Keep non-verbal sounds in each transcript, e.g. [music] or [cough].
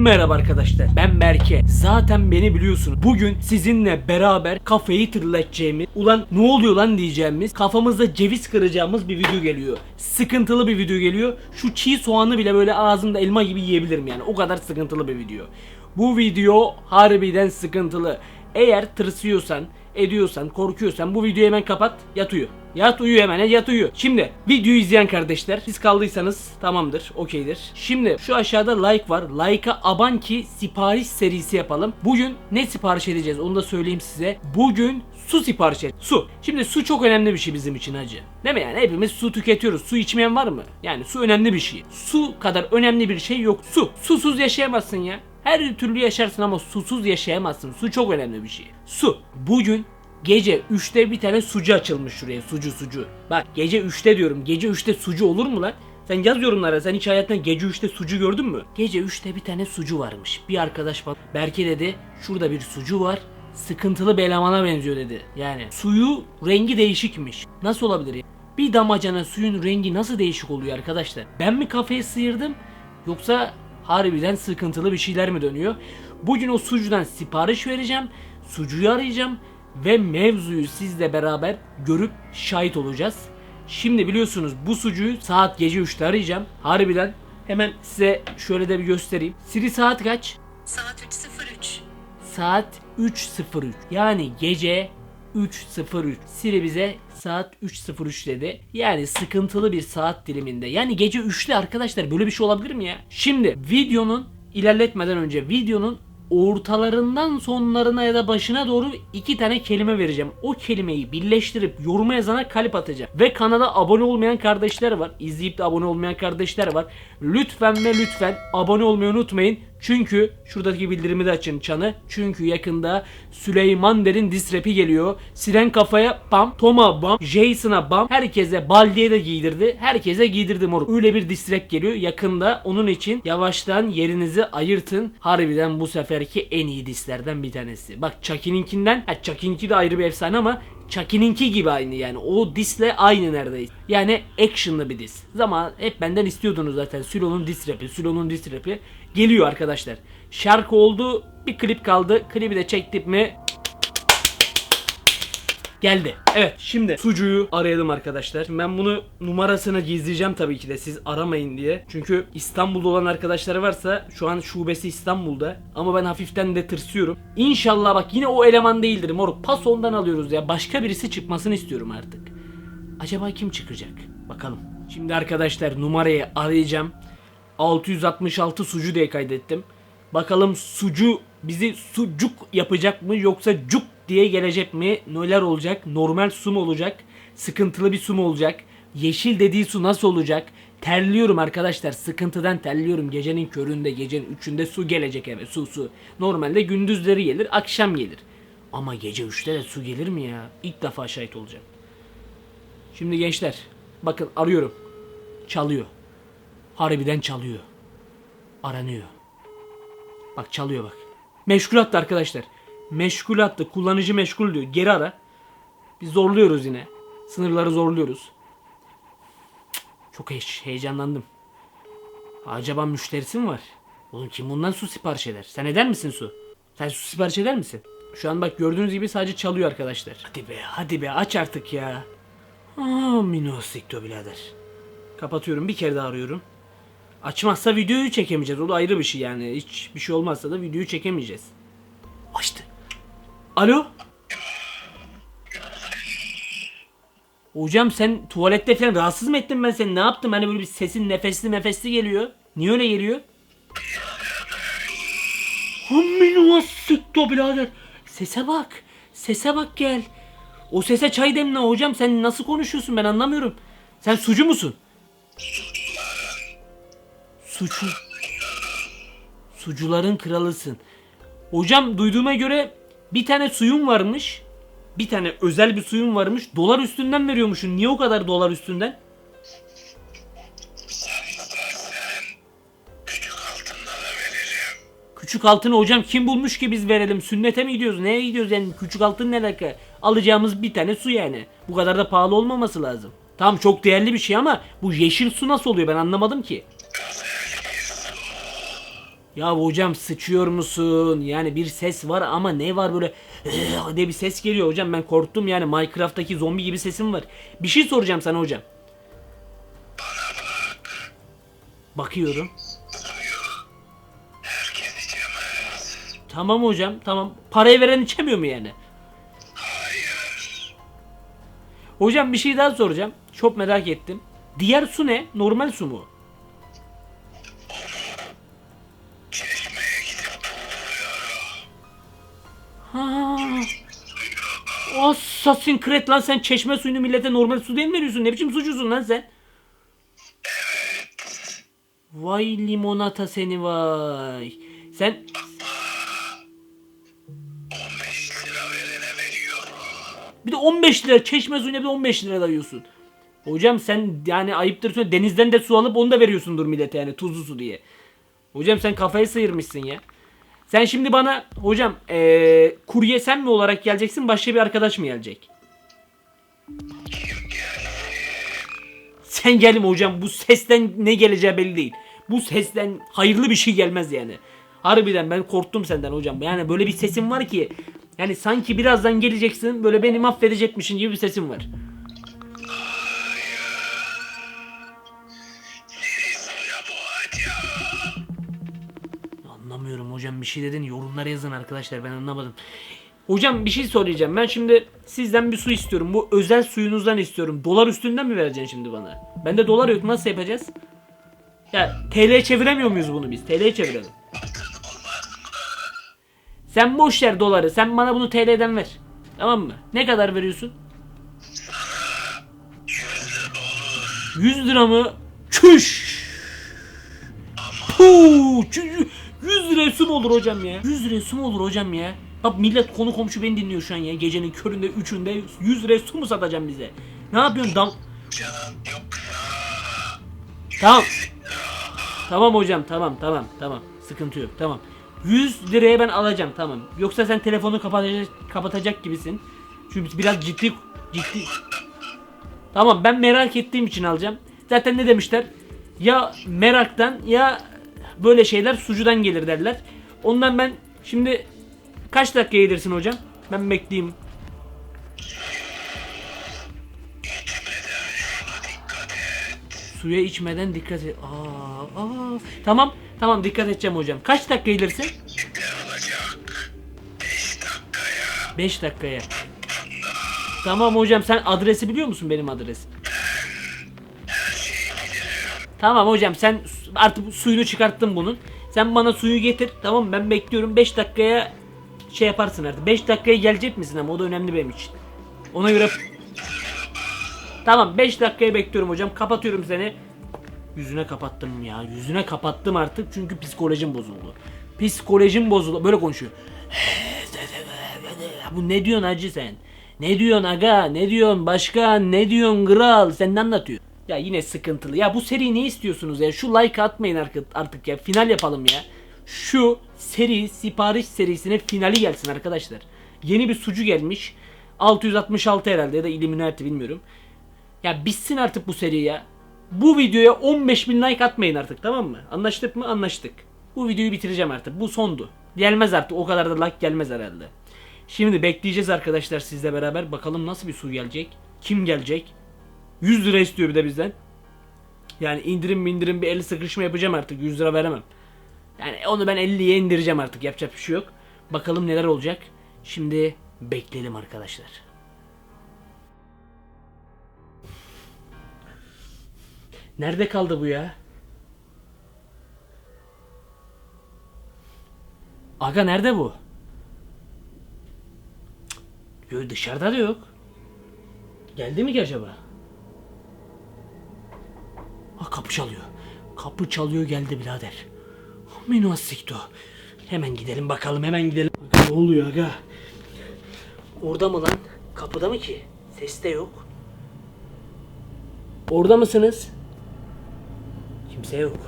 Merhaba arkadaşlar ben Berke. Zaten beni biliyorsunuz. Bugün sizinle beraber kafayı tırlatacağımız Ulan ne oluyor lan diyeceğimiz Kafamızda ceviz kıracağımız bir video geliyor. Sıkıntılı bir video geliyor. Şu çiğ soğanı bile böyle ağzımda elma gibi yiyebilirim yani. O kadar sıkıntılı bir video. Bu video harbiden sıkıntılı. Eğer tırsıyorsan ediyorsan, korkuyorsan bu videoyu hemen kapat, yat uyu. Yat uyu hemen, yat uyu. Şimdi videoyu izleyen kardeşler, siz kaldıysanız tamamdır, okeydir. Şimdi şu aşağıda like var. Like'a aban ki sipariş serisi yapalım. Bugün ne sipariş edeceğiz onu da söyleyeyim size. Bugün su sipariş et. Su. Şimdi su çok önemli bir şey bizim için hacı. Değil mi yani? Hepimiz su tüketiyoruz. Su içmeyen var mı? Yani su önemli bir şey. Su kadar önemli bir şey yok. Su. Susuz yaşayamazsın ya. Her türlü yaşarsın ama susuz yaşayamazsın. Su çok önemli bir şey. Su. Bugün gece 3'te bir tane sucu açılmış şuraya. Sucu sucu. Bak gece 3'te diyorum. Gece 3'te sucu olur mu lan? Sen yaz yorumlara sen hiç hayatında gece 3'te sucu gördün mü? Gece 3'te bir tane sucu varmış. Bir arkadaş bana Berke dedi şurada bir sucu var. Sıkıntılı bir elemana benziyor dedi. Yani suyu rengi değişikmiş. Nasıl olabilir? Bir damacana suyun rengi nasıl değişik oluyor arkadaşlar? Ben mi kafayı sıyırdım yoksa harbiden sıkıntılı bir şeyler mi dönüyor? Bugün o sucudan sipariş vereceğim. Sucuyu arayacağım ve mevzuyu sizle beraber görüp şahit olacağız. Şimdi biliyorsunuz bu sucuyu saat gece 3'te arayacağım. Harbiden hemen size şöyle de bir göstereyim. Siri saat kaç? Saat 3.03. Saat 3.03. Yani gece 3.03. Siri bize saat 3.03 dedi. Yani sıkıntılı bir saat diliminde. Yani gece 3'te arkadaşlar böyle bir şey olabilir mi ya? Şimdi videonun ilerletmeden önce videonun ortalarından sonlarına ya da başına doğru iki tane kelime vereceğim. O kelimeyi birleştirip yoruma yazana kalp atacağım. Ve kanala abone olmayan kardeşler var. İzleyip de abone olmayan kardeşler var. Lütfen ve lütfen abone olmayı unutmayın. Çünkü şuradaki bildirimi de açın çanı. Çünkü yakında Süleyman Der'in diss rapi geliyor. Siren kafaya bam, Tom'a bam, Jason'a bam. Herkese Baldi'ye de giydirdi. Herkese giydirdi moruk. Öyle bir diss rap geliyor. Yakında onun için yavaştan yerinizi ayırtın. Harbiden bu seferki en iyi disslerden bir tanesi. Bak Chucky'ninkinden, ha Chucky'ninki de ayrı bir efsane ama Chucky'ninki gibi aynı yani. O disle aynı neredeyse. Yani actionlı bir dis. Zaman hep benden istiyordunuz zaten. Sülo'nun diss rapi, Sülo'nun diss rapi. Geliyor arkadaşlar. Şarkı oldu. Bir klip kaldı. Klibi de çektik mi Geldi. Evet şimdi sucuyu arayalım arkadaşlar. Şimdi ben bunu numarasını gizleyeceğim tabii ki de siz aramayın diye. Çünkü İstanbul'da olan arkadaşları varsa şu an şubesi İstanbul'da. Ama ben hafiften de tırsıyorum. İnşallah bak yine o eleman değildir moruk. Pas ondan alıyoruz ya. Başka birisi çıkmasını istiyorum artık. Acaba kim çıkacak? Bakalım. Şimdi arkadaşlar numarayı arayacağım. 666 sucu diye kaydettim. Bakalım sucu bizi sucuk yapacak mı yoksa cuk diye gelecek mi? Neler olacak? Normal su mu olacak? Sıkıntılı bir su mu olacak? Yeşil dediği su nasıl olacak? Terliyorum arkadaşlar. Sıkıntıdan terliyorum. Gecenin köründe, gecenin üçünde su gelecek eve. Su su. Normalde gündüzleri gelir, akşam gelir. Ama gece üçte de su gelir mi ya? İlk defa şahit olacağım. Şimdi gençler, bakın arıyorum. Çalıyor. Harbiden çalıyor. Aranıyor. Bak çalıyor bak. Meşgul attı arkadaşlar. Meşgul attı. Kullanıcı meşgul diyor. Geri ara. Biz zorluyoruz yine. Sınırları zorluyoruz. Çok he- heyecanlandım. Acaba müşterisi mi var? Oğlum kim bundan su sipariş eder? Sen eder misin su? Sen su sipariş eder misin? Şu an bak gördüğünüz gibi sadece çalıyor arkadaşlar. Hadi be hadi be aç artık ya. Aa minosikto birader. Kapatıyorum bir kere daha arıyorum. Açmazsa videoyu çekemeyeceğiz. O da ayrı bir şey yani. Hiç bir şey olmazsa da videoyu çekemeyeceğiz. Açtı. Alo? Hocam sen tuvalette falan rahatsız mı ettim ben seni? Ne yaptım? Hani böyle bir sesin nefesli nefesli geliyor. Niye öyle geliyor? Amminu sikto birader. Sese bak. Sese bak gel. O sese çay demle hocam. Sen nasıl konuşuyorsun ben anlamıyorum. Sen sucu musun? Suçu. Sucuların kralısın. Hocam duyduğuma göre bir tane suyun varmış. Bir tane özel bir suyun varmış. Dolar üstünden veriyormuşsun. Niye o kadar dolar üstünden? Küçük altını hocam kim bulmuş ki biz verelim? Sünnete mi gidiyoruz? Neye gidiyoruz yani? Küçük altın ne alaka? Alacağımız bir tane su yani. Bu kadar da pahalı olmaması lazım. Tamam çok değerli bir şey ama bu yeşil su nasıl oluyor ben anlamadım ki. Ya hocam sıçıyor musun? Yani bir ses var ama ne var böyle "Eh" diye bir ses geliyor hocam ben korktum yani Minecraft'taki zombi gibi sesim var. Bir şey soracağım sana hocam. Bakıyorum. Tamam hocam tamam. Parayı veren içemiyor mu yani? Hayır. Hocam bir şey daha soracağım. Çok merak ettim. Diğer su ne? Normal su mu? Ha. Assassin Creed lan sen çeşme suyunu millete normal su değil mi veriyorsun? Ne biçim sucusun lan sen? Vay limonata seni vay. Sen 15 lira verene veriyorum. bir de 15 lira çeşme suyuna bir de 15 lira dayıyorsun. Hocam sen yani ayıptır söyle denizden de su alıp onu da veriyorsundur millete yani tuzlu su diye. Hocam sen kafayı sıyırmışsın ya. Sen şimdi bana hocam eee kurye sen mi olarak geleceksin başka bir arkadaş mı gelecek? Sen gelme hocam bu sesten ne geleceği belli değil. Bu sesten hayırlı bir şey gelmez yani. Harbiden ben korktum senden hocam. Yani böyle bir sesin var ki yani sanki birazdan geleceksin böyle beni mahvedecekmişin gibi bir sesin var. Hocam bir şey dedin yorumlara yazın arkadaşlar ben anlamadım. Hocam bir şey söyleyeceğim. Ben şimdi sizden bir su istiyorum. Bu özel suyunuzdan istiyorum. Dolar üstünden mi vereceksin şimdi bana? Bende dolar yok. Nasıl yapacağız? Ya TL çeviremiyor muyuz bunu biz? TL çevirelim. Sen boş ver doları. Sen bana bunu TL'den ver. Tamam mı? Ne kadar veriyorsun? 100 lira mı? Çüş! Çü- 100 liraya olur hocam ya? 100 liraya olur hocam ya? Bak millet konu komşu beni dinliyor şu an ya. Gecenin köründe üçünde 100 liraya mu satacaksın bize? Ne yapıyorsun dam? Tamam. Tamam hocam tamam tamam tamam. Sıkıntı yok tamam. 100 liraya ben alacağım tamam. Yoksa sen telefonu kapatacak, kapatacak gibisin. Çünkü biraz ciddi ciddi. Tamam ben merak ettiğim için alacağım. Zaten ne demişler? Ya meraktan ya böyle şeyler sucudan gelir derler. Ondan ben şimdi kaç dakika gelirsin hocam? Ben bekleyeyim. Suya içmeden dikkat et. Aa, aa. Tamam, tamam dikkat edeceğim hocam. Kaç dakika gelirsin? ne olacak? 5 dakikaya 5 dakikaya. Tamam hocam sen adresi biliyor musun benim adresim? Tamam hocam sen artık suyunu çıkarttın bunun. Sen bana suyu getir. Tamam ben bekliyorum 5 dakikaya şey yaparsın artık. 5 dakikaya gelecek misin ama o da önemli benim için. Ona göre Tamam 5 dakikaya bekliyorum hocam. Kapatıyorum seni. Yüzüne kapattım ya. Yüzüne kapattım artık çünkü psikolojim bozuldu. Psikolojim bozuldu. Böyle konuşuyor. [laughs] Bu ne diyorsun hacı sen? Ne diyorsun aga? Ne diyorsun başkan? Ne diyorsun kral? Sen ne anlatıyor? Ya yine sıkıntılı. Ya bu seri ne istiyorsunuz ya? Şu like atmayın artık, ya. Final yapalım ya. Şu seri sipariş serisine finali gelsin arkadaşlar. Yeni bir sucu gelmiş. 666 herhalde ya da Illuminati bilmiyorum. Ya bitsin artık bu seri ya. Bu videoya 15.000 like atmayın artık tamam mı? Anlaştık mı? Anlaştık. Bu videoyu bitireceğim artık. Bu sondu. Gelmez artık. O kadar da like gelmez herhalde. Şimdi bekleyeceğiz arkadaşlar sizle beraber. Bakalım nasıl bir su gelecek? Kim gelecek? 100 lira istiyor bir de bizden. Yani indirim indirim bir 50 sıkışma yapacağım artık. 100 lira veremem. Yani onu ben 50'ye indireceğim artık. Yapacak bir şey yok. Bakalım neler olacak. Şimdi bekleyelim arkadaşlar. Nerede kaldı bu ya? Aga nerede bu? Yo, dışarıda da yok. Geldi mi ki acaba? Ha kapı çalıyor. Kapı çalıyor geldi birader. Münassikto. Hemen gidelim bakalım hemen gidelim. Ne oluyor aga? Orada mı lan? Kapıda mı ki? Ses de yok. Orada mısınız? Kimse yok.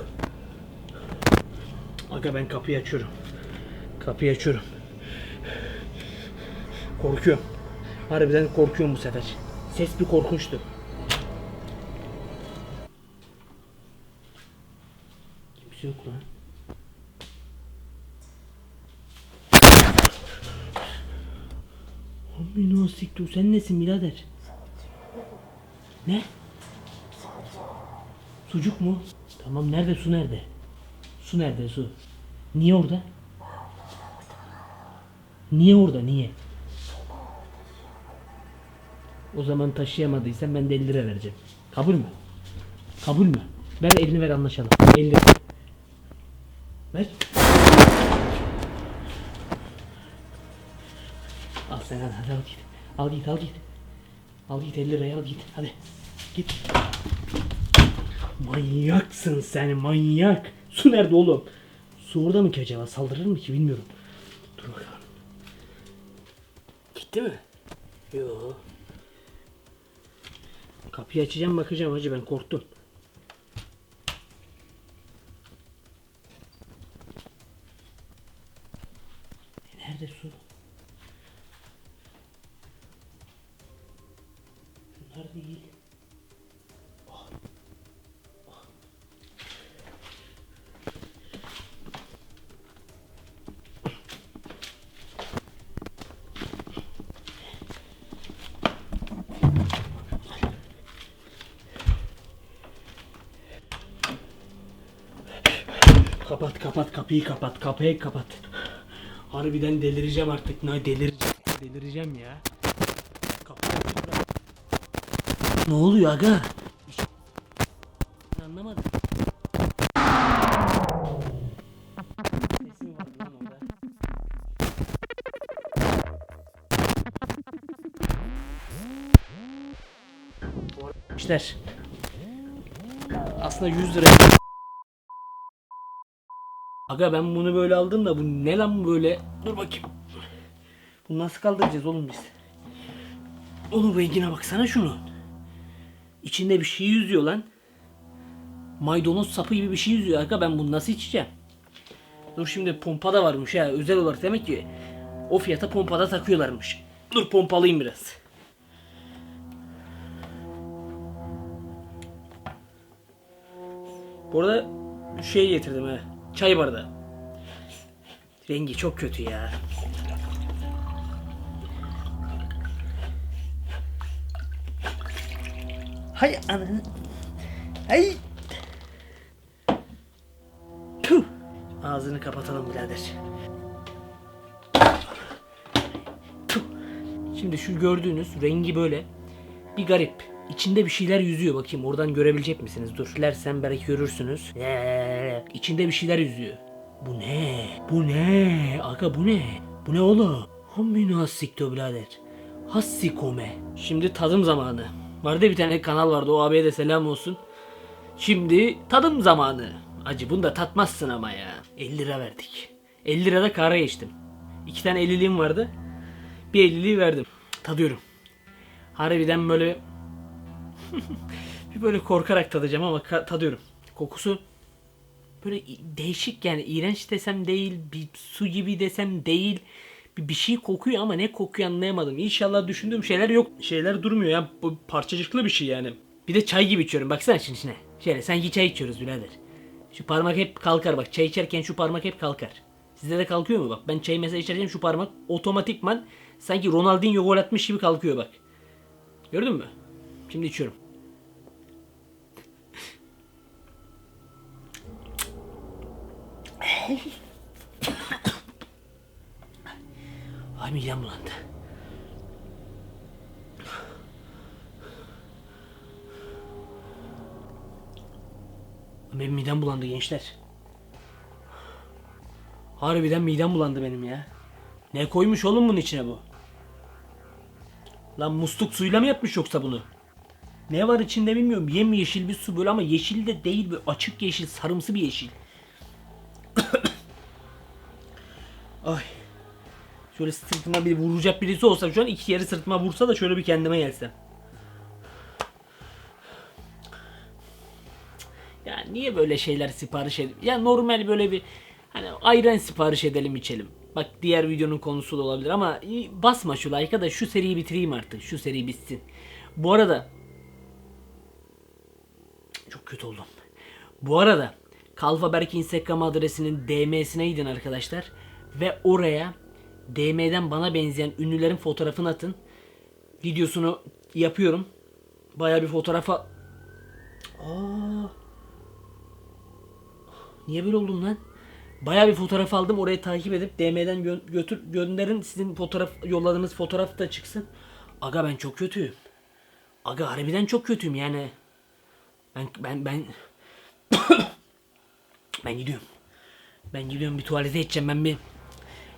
Aga ben kapıyı açıyorum. Kapıyı açıyorum. Korkuyorum. Harbiden korkuyorum bu sefer. Ses bir korkunçtu. şey yok lan. Amino siktir sen nesin birader? Ne? Sucuk mu? Tamam nerede su nerede? Su nerede su? Niye orada? Niye orada niye? O zaman taşıyamadıysan ben de 50 lira vereceğim. Kabul mü? Kabul mü? Ver elini ver anlaşalım. 50 Ver. Al sen hadi, hadi al git. Al git al git. Al git 50 liraya al git. Hadi. Git. Manyaksın sen manyak. Su nerede oğlum? Su orada mı ki acaba? Saldırır mı ki bilmiyorum. Dur bakalım. Gitti mi? Yok. Kapıyı açacağım bakacağım hacı ben korktum. Kapat kapat kapıyı kapat kapıyı kapat. Harbiden delireceğim artık. Ne delireceğim. Delireceğim ya. Bırak. Ne oluyor aga? Şey- Anlamadım. İşler. Aslında 100 lira. Aga ben bunu böyle aldım da bu ne lan böyle? Dur bakayım. Bunu nasıl kaldıracağız oğlum biz? Oğlum rengine baksana şunu. İçinde bir şey yüzüyor lan. Maydanoz sapı gibi bir şey yüzüyor aga ben bunu nasıl içeceğim? Dur şimdi pompa da varmış ha özel olarak demek ki o fiyata pompada takıyorlarmış. Dur pompalayayım biraz. Bu arada şey getirdim ha. Çay bardağı. Rengi çok kötü ya. Hay ananı. Hay. Tüh. Ağzını kapatalım birader. Tüh. Şimdi şu gördüğünüz rengi böyle bir garip. İçinde bir şeyler yüzüyor bakayım oradan görebilecek misiniz? Dur. Dilersen belki görürsünüz. Ee, İçinde bir şeyler yüzüyor. Bu ne? Bu ne? Aga bu ne? Bu ne oğlum? Amino hassikto birader. Hassikome. Şimdi tadım zamanı. Vardı bir tane kanal vardı o abiye de selam olsun. Şimdi tadım zamanı. Acı bunu da tatmazsın ama ya. 50 lira verdik. 50 lirada kara geçtim. İki tane 50'liğim vardı. Bir 50'liği verdim. Tadıyorum. Harbiden böyle [laughs] bir böyle korkarak tadacağım ama tadıyorum. Kokusu böyle değişik yani iğrenç desem değil, bir su gibi desem değil. Bir, bir şey kokuyor ama ne kokuyor anlayamadım. İnşallah düşündüğüm şeyler yok. Şeyler durmuyor ya. Bu parçacıklı bir şey yani. Bir de çay gibi içiyorum. Baksana şimdi içine. Şöyle sanki çay içiyoruz birader. Şu parmak hep kalkar bak. Çay içerken şu parmak hep kalkar. Sizde de kalkıyor mu bak? Ben çay mesela içerken şu parmak otomatikman sanki Ronaldinho gol atmış gibi kalkıyor bak. Gördün mü? Şimdi içiyorum. [coughs] Ay midem bulandı. Benim midem bulandı gençler. Harbiden midem bulandı benim ya. Ne koymuş oğlum bunun içine bu? Lan musluk suyla mı yapmış yoksa bunu? Ne var içinde bilmiyorum. Yem yeşil bir su böyle ama yeşil de değil böyle açık yeşil, sarımsı bir yeşil. Ay. Şöyle sırtıma bir vuracak birisi olsa şu an iki yeri sırtıma vursa da şöyle bir kendime gelsem. Ya niye böyle şeyler sipariş edelim? Ya normal böyle bir hani ayran sipariş edelim içelim. Bak diğer videonun konusu da olabilir ama basma şu like'a da şu seriyi bitireyim artık. Şu seri bitsin. Bu arada çok kötü oldum. Bu arada Kalfa Berk Instagram adresinin DM'sine gidin arkadaşlar. Ve oraya DM'den bana benzeyen ünlülerin fotoğrafını atın. Videosunu yapıyorum. Baya bir fotoğrafa... Aa. Niye böyle oldum lan? Baya bir fotoğraf aldım. Orayı takip edip DM'den gö- götür gönderin. Sizin fotoğraf yolladığınız fotoğraf da çıksın. Aga ben çok kötüyüm. Aga harbiden çok kötüyüm yani. Ben ben ben [coughs] ben gidiyorum. Ben gidiyorum bir tuvalete edeceğim ben bir.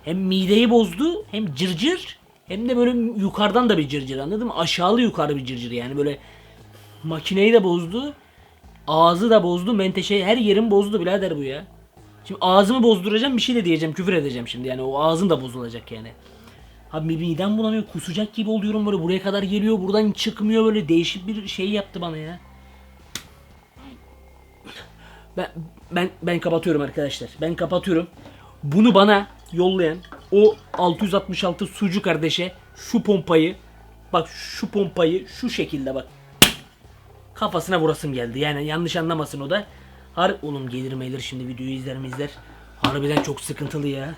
Hem mideyi bozdu hem cırcır hem de böyle yukarıdan da bir cırcır anladın mı? Aşağılı yukarı bir cırcır yani böyle makineyi de bozdu. Ağzı da bozdu. Menteşe her yerim bozdu birader bu ya. Şimdi ağzımı bozduracağım bir şey de diyeceğim. Küfür edeceğim şimdi yani o ağzım da bozulacak yani. Abi midem bulanıyor kusacak gibi oluyorum böyle buraya kadar geliyor buradan çıkmıyor böyle değişik bir şey yaptı bana ya. Ben ben ben kapatıyorum arkadaşlar. Ben kapatıyorum. Bunu bana yollayan o 666 sucu kardeşe şu pompayı bak şu pompayı şu şekilde bak kafasına vurasım geldi. Yani yanlış anlamasın o da. Har oğlum gelir meylir şimdi videoyu izler mi izler. Harbiden çok sıkıntılı ya.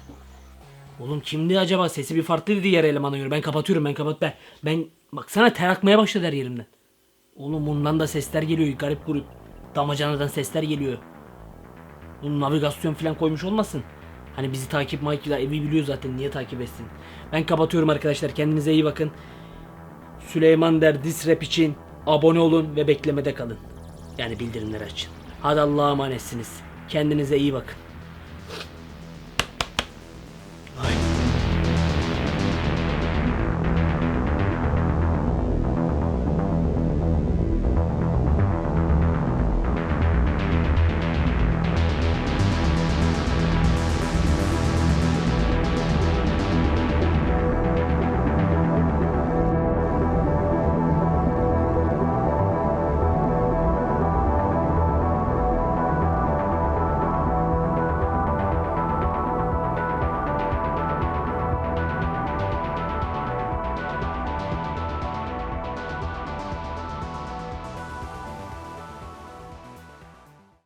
Oğlum kimdi acaba? Sesi bir farklıydı diğer elemana göre. Ben kapatıyorum ben kapat ben. Ben baksana ter akmaya başladı her yerimden. Oğlum bundan da sesler geliyor garip grup. Damacanadan sesler geliyor. Bunun navigasyon falan koymuş olmasın. Hani bizi takip makip evi biliyor zaten niye takip etsin. Ben kapatıyorum arkadaşlar kendinize iyi bakın. Süleyman Der Disrap için abone olun ve beklemede kalın. Yani bildirimleri açın. Hadi Allah'a emanetsiniz. Kendinize iyi bakın.